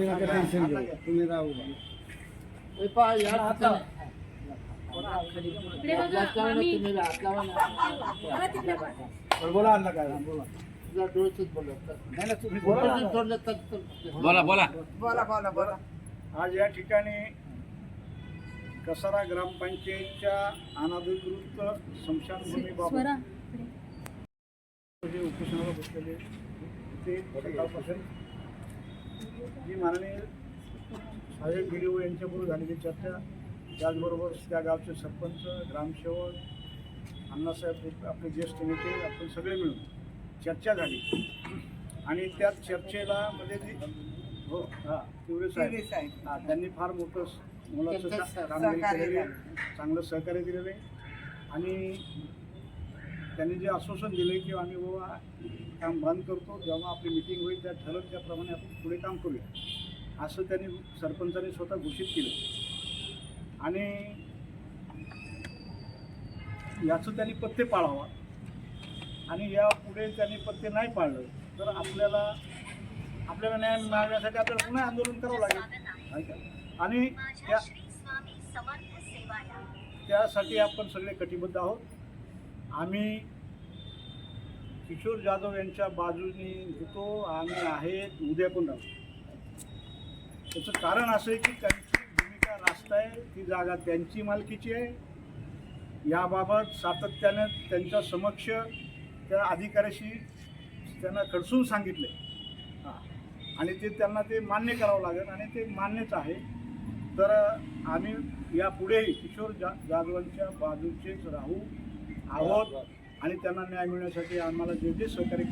तुम्ही नका टेन्शन घेऊ तुम्ही राहू बोला काय? बोला. बोला बोला. बोला बोला. बोला बोला आज या ठिकाणी कसारा ग्रामपंचायतच्या अनाधिकृत स्मशानभूमीबाबत उपोषणाला बसलेले ते सकाळपासून जी माननीय साहेब गिरीव यांच्याबरोबर झालेली चर्चा त्याचबरोबर त्या गावचे सरपंच ग्रामसेवक अण्णासाहेब आपले ज्येष्ठ नेते आपण सगळे मिळून चर्चा झाली. आणि त्या चर्चेला म्हणजे जी हो हां तिवरे साहेब. हा, त्यांनी फार मोठं मोलाचं चांगलं सहकार्य दिलेलं आहे. आणि त्यांनी जे आश्वासन दिले की आम्ही बाबा काम बंद करतो जेव्हा आपली मिटिंग होईल त्या ठरत त्याप्रमाणे आपण पुढे काम करूया. असं त्यांनी सरपंचांनी स्वतः घोषित केलं. आणि याचं त्यांनी पत्ते पाळावा. आणि या पुढे त्यांनी पत्ते नाही पाळलं तर आपल्याला आपल्याला न्याय मिळण्यासाठी आपल्याला पुन्हा आंदोलन करावं लागेल. आणि त्या त्यासाठी आपण सगळे कटिबद्ध आहोत. आम्ही किशोर जाधव यांच्या बाजूने होतो. आम्ही आहेत उद्या पण राहू त्याचं कारण असं आहे की त्यांची भूमिका रास्त आहे. ती जागा त्यांची मालकीची आहे. याबाबत सातत्याने त्यांच्या समक्ष त्या अधिकाऱ्याशी त्यांना खडसून सांगितले. हां. आणि ते त्यांना ते मान्य करावं लागेल आणि ते मान्यच आहे. तर आम्ही यापुढेही किशोर जा जाधवांच्या बाजूचेच राहू. आहोत आणि त्यांना न्याय मिळण्यासाठी आम्हाला जे जे सहकार्य